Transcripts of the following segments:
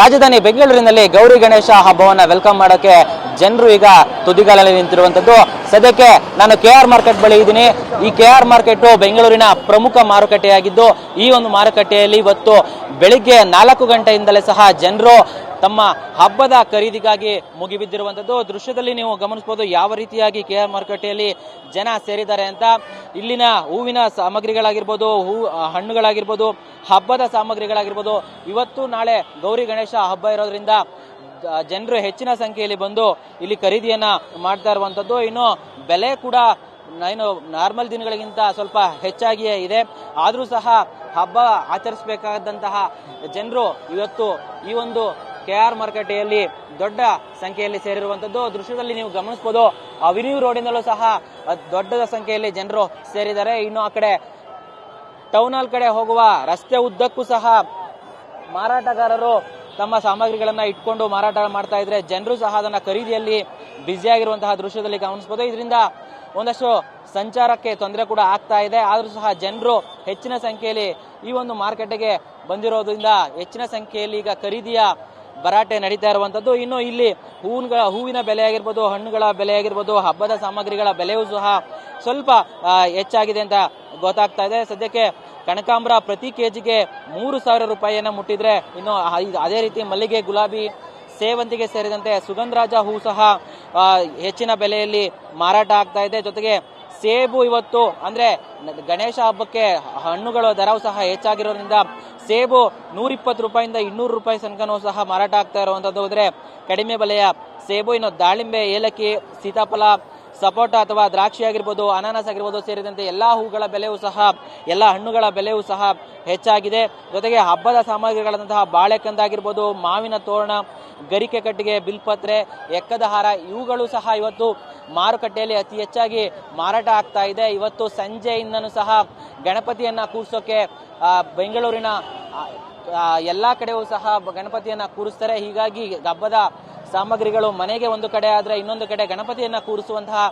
ರಾಜಧಾನಿ ಬೆಂಗಳೂರಿನಲ್ಲಿ ಗೌರಿ ಗಣೇಶ ಹಬ್ಬವನ್ನು ವೆಲ್ಕಮ್ ಮಾಡೋಕ್ಕೆ ಜನರು ಈಗ ತುದಿಗಾಲಲ್ಲಿ ನಿಂತಿರುವಂಥದ್ದು ಸದ್ಯಕ್ಕೆ ನಾನು ಕೆ ಆರ್ ಮಾರ್ಕೆಟ್ ಬಳಿ ಇದ್ದೀನಿ. ಈ ಕೆ ಆರ್ ಮಾರ್ಕೆಟು ಬೆಂಗಳೂರಿನ ಪ್ರಮುಖ ಮಾರುಕಟ್ಟೆಯಾಗಿದ್ದು, ಈ ಒಂದು ಮಾರುಕಟ್ಟೆಯಲ್ಲಿ ಇವತ್ತು ಬೆಳಿಗ್ಗೆ ನಾಲ್ಕು ಗಂಟೆಯಿಂದಲೇ ಸಹ ಜನರು ತಮ್ಮ ಹಬ್ಬದ ಖರೀದಿಗಾಗಿ ಮುಗಿಬಿದ್ದಿರುವಂಥದ್ದು. ದೃಶ್ಯದಲ್ಲಿ ನೀವು ಗಮನಿಸಬಹುದು ಯಾವ ರೀತಿಯಾಗಿ ಕೆ ಆರ್ ಮಾರುಕಟ್ಟೆಯಲ್ಲಿ ಜನ ಸೇರಿದ್ದಾರೆ ಅಂತ. ಇಲ್ಲಿನ ಹೂವಿನ ಸಾಮಗ್ರಿಗಳಾಗಿರ್ಬೋದು, ಹೂ ಹಣ್ಣುಗಳಾಗಿರ್ಬೋದು, ಹಬ್ಬದ ಸಾಮಗ್ರಿಗಳಾಗಿರ್ಬೋದು, ಇವತ್ತು ನಾಳೆ ಗೌರಿ ಗಣೇಶ ಹಬ್ಬ ಇರೋದ್ರಿಂದ ಜನರು ಹೆಚ್ಚಿನ ಸಂಖ್ಯೆಯಲ್ಲಿ ಬಂದು ಇಲ್ಲಿ ಖರೀದಿಯನ್ನ ಮಾಡ್ತಾ ಇರುವಂಥದ್ದು. ಇನ್ನು ಬೆಲೆ ಕೂಡ ಏನು, ನಾರ್ಮಲ್ ದಿನಗಳಿಗಿಂತ ಸ್ವಲ್ಪ ಹೆಚ್ಚಾಗಿಯೇ ಇದೆ. ಆದರೂ ಸಹ ಹಬ್ಬ ಆಚರಿಸಬೇಕಾದಂತಹ ಜನರು ಇವತ್ತು ಈ ಒಂದು ಕೆ ಆರ್ ಮಾರುಕಟ್ಟೆಯಲ್ಲಿ ದೊಡ್ಡ ಸಂಖ್ಯೆಯಲ್ಲಿ ಸೇರಿರುವಂತದ್ದು. ದೃಶ್ಯದಲ್ಲಿ ನೀವು ಗಮನಿಸಬಹುದು ಅವಿನ್ಯೂ ರೋಡಿನಲ್ಲೂ ಸಹ ದೊಡ್ಡ ಸಂಖ್ಯೆಯಲ್ಲಿ ಜನರು ಸೇರಿದ್ದಾರೆ. ಇನ್ನು ಆ ಕಡೆ ಟೌನ್ ಹಾಲ್ ಕಡೆ ಹೋಗುವ ರಸ್ತೆ ಉದ್ದಕ್ಕೂ ಸಹ ಮಾರಾಟಗಾರರು ತಮ್ಮ ಸಾಮಗ್ರಿಗಳನ್ನ ಇಟ್ಕೊಂಡು ಮಾರಾಟ ಮಾಡ್ತಾ ಇದ್ರೆ ಜನರು ಸಹ ಅದನ್ನ ಖರೀದಿಯಲ್ಲಿ ಬ್ಯುಸಿಯಾಗಿರುವಂತಹ ದೃಶ್ಯದಲ್ಲಿ ಗಮನಿಸಬಹುದು ಇದರಿಂದ ಒಂದಷ್ಟು ಸಂಚಾರಕ್ಕೆ ತೊಂದರೆ ಕೂಡ ಆಗ್ತಾ ಇದೆ. ಆದರೂ ಸಹ ಜನರು ಹೆಚ್ಚಿನ ಸಂಖ್ಯೆಯಲ್ಲಿ ಈ ಒಂದು ಮಾರ್ಕೆಟ್ಗೆ ಬಂದಿರೋದ್ರಿಂದ ಹೆಚ್ಚಿನ ಸಂಖ್ಯೆಯಲ್ಲಿ ಈಗ ಖರೀದಿಯ ಭರಾಟೆ ನಡೀತಾ ಇರುವಂತದ್ದು. ಇನ್ನು ಇಲ್ಲಿ ಹೂವಿನ ಹೂವಿನ ಬೆಲೆ ಆಗಿರ್ಬೋದು ಹಣ್ಣುಗಳ ಬೆಲೆ ಆಗಿರ್ಬೋದು ಹಬ್ಬದ ಸಾಮಗ್ರಿಗಳ ಬೆಲೆಯೂ ಸಹ ಸ್ವಲ್ಪ ಹೆಚ್ಚಾಗಿದೆ ಅಂತ ಗೊತ್ತಾಗ್ತಾ ಇದೆ. ಸದ್ಯಕ್ಕೆ ಕನಕಾಂಬ್ರ ಪ್ರತಿ ಕೆಜಿಗೆ ಮೂರು ಸಾವಿರ ರೂಪಾಯಿಯನ್ನ ಮುಟ್ಟಿದ್ರೆ ಇನ್ನು ಅದೇ ರೀತಿ ಮಲ್ಲಿಗೆ, ಗುಲಾಬಿ ಸೇವಂತಿಗೆ ಸೇರಿದಂತೆ ಸುಗಂಧರಾಜ ಹೂ ಸಹ ಹೆಚ್ಚಿನ ಬೆಲೆಯಲ್ಲಿ ಮಾರಾಟ ಆಗ್ತಾ ಇದೆ. ಜೊತೆಗೆ ಸೇಬು ಇವತ್ತು, ಅಂದ್ರೆ ಗಣೇಶ ಹಬ್ಬಕ್ಕೆ ಹಣ್ಣುಗಳ ದರವು ಸಹ ಹೆಚ್ಚಾಗಿರೋದ್ರಿಂದ ಸೇಬು ನೂರಿಪ್ಪತ್ತು ರೂಪಾಯಿಂದ ಇನ್ನೂರು ರೂಪಾಯಿ ತನಕನೂ ಸಹ ಮಾರಾಟ ಆಗ್ತಾ ಇರುವಂತದ್ದು. ಹೋದ್ರೆ ಕಡಿಮೆ ಬೆಲೆಯ ಸೇಬು, ಇನ್ನು ದಾಳಿಂಬೆ, ಏಲಕ್ಕಿ, ಸೀತಾಫಲ ಸಪೋಟ ಅಥವಾ ದ್ರಾಕ್ಷಿ ಆಗಿರ್ಬೋದು, ಅನಾನಸ್ ಆಗಿರ್ಬೋದು ಸೇರಿದಂತೆ ಎಲ್ಲಾ ಹೂಗಳ ಬೆಲೆಯೂ ಸಹ, ಎಲ್ಲ ಹಣ್ಣುಗಳ ಬೆಲೆಯೂ ಸಹ ಹೆಚ್ಚಾಗಿದೆ. ಜೊತೆಗೆ ಹಬ್ಬದ ಸಾಮಗ್ರಿಗಳಂತಹ ಬಾಳೆಕಂದ ಆಗಿರ್ಬೋದು, ಮಾವಿನ ತೋರಣ, ಗರಿಕೆ ಕಟ್ಟಿಗೆ, ಬಿಲ್ಪತ್ರೆ, ಎಕ್ಕದ ಹಾರ, ಇವುಗಳು ಸಹ ಇವತ್ತು ಮಾರುಕಟ್ಟೆಯಲ್ಲಿ ಅತಿ ಹೆಚ್ಚಾಗಿ ಮಾರಾಟ ಆಗ್ತಾ ಇದೆ. ಇವತ್ತು ಸಂಜೆಯಿಂದನೂ ಸಹ ಗಣಪತಿಯನ್ನ ಕೂರಿಸೋಕೆ ಬೆಂಗಳೂರಿನ ಎಲ್ಲಾ ಕಡೆಯೂ ಸಹ ಗಣಪತಿಯನ್ನ ಕೂರಿಸ್ತಾರೆ. ಹೀಗಾಗಿ ಹಬ್ಬದ ಸಾಮಗ್ರಿಗಳು ಮನೆಗೆ ಒಂದು ಕಡೆ ಆದರೆ ಇನ್ನೊಂದು ಕಡೆ ಗಣಪತಿಯನ್ನು ಕೂರಿಸುವಂತಹ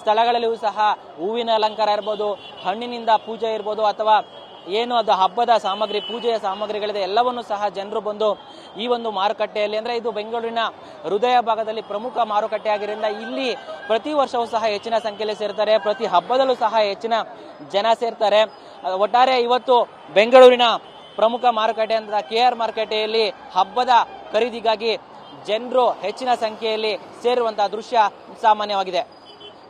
ಸ್ಥಳಗಳಲ್ಲಿಯೂ ಸಹ ಹೂವಿನ ಅಲಂಕಾರ ಇರ್ಬೋದು, ಹಣ್ಣಿನಿಂದ ಪೂಜೆ ಇರ್ಬೋದು ಅಥವಾ ಏನು ಅದು ಹಬ್ಬದ ಸಾಮಗ್ರಿ, ಪೂಜೆಯ ಸಾಮಗ್ರಿಗಳಿದೆ, ಎಲ್ಲವನ್ನು ಸಹ ಜನರು ಬಂದು ಈ ಒಂದು ಮಾರುಕಟ್ಟೆಯಲ್ಲಿ, ಅಂದರೆ ಇದು ಬೆಂಗಳೂರಿನ ಹೃದಯ ಭಾಗದಲ್ಲಿ ಪ್ರಮುಖ ಮಾರುಕಟ್ಟೆ ಆಗಿರೋದ್ರಿಂದ ಇಲ್ಲಿ ಪ್ರತಿ ವರ್ಷವೂ ಸಹ ಹೆಚ್ಚಿನ ಸಂಖ್ಯೆಯಲ್ಲಿ ಸೇರ್ತಾರೆ, ಪ್ರತಿ ಹಬ್ಬದಲ್ಲೂ ಸಹ ಹೆಚ್ಚಿನ ಜನ ಸೇರ್ತಾರೆ. ಒಟ್ಟಾರೆ ಇವತ್ತು ಬೆಂಗಳೂರಿನ ಪ್ರಮುಖ ಮಾರುಕಟ್ಟೆ ಅಂತ ಕೆ ಆರ್ ಮಾರುಕಟ್ಟೆಯಲ್ಲಿ ಹಬ್ಬದ ಖರೀದಿಗಾಗಿ ಜನರು ಹೆಚ್ಚಿನ ಸಂಖ್ಯೆಯಲ್ಲಿ ಸೇರುವಂತಹ ದೃಶ್ಯ ಸಾಮಾನ್ಯವಾಗಿದೆ.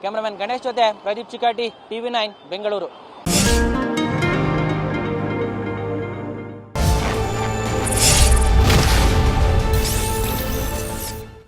ಕ್ಯಾಮರಾಮನ್ ಗಣೇಶ್ ಜೊತೆ ಪ್ರದೀಪ್ ಚಿಕಾಟಿ ಟಿವಿ ನೈನ್ ಬೆಂಗಳೂರು.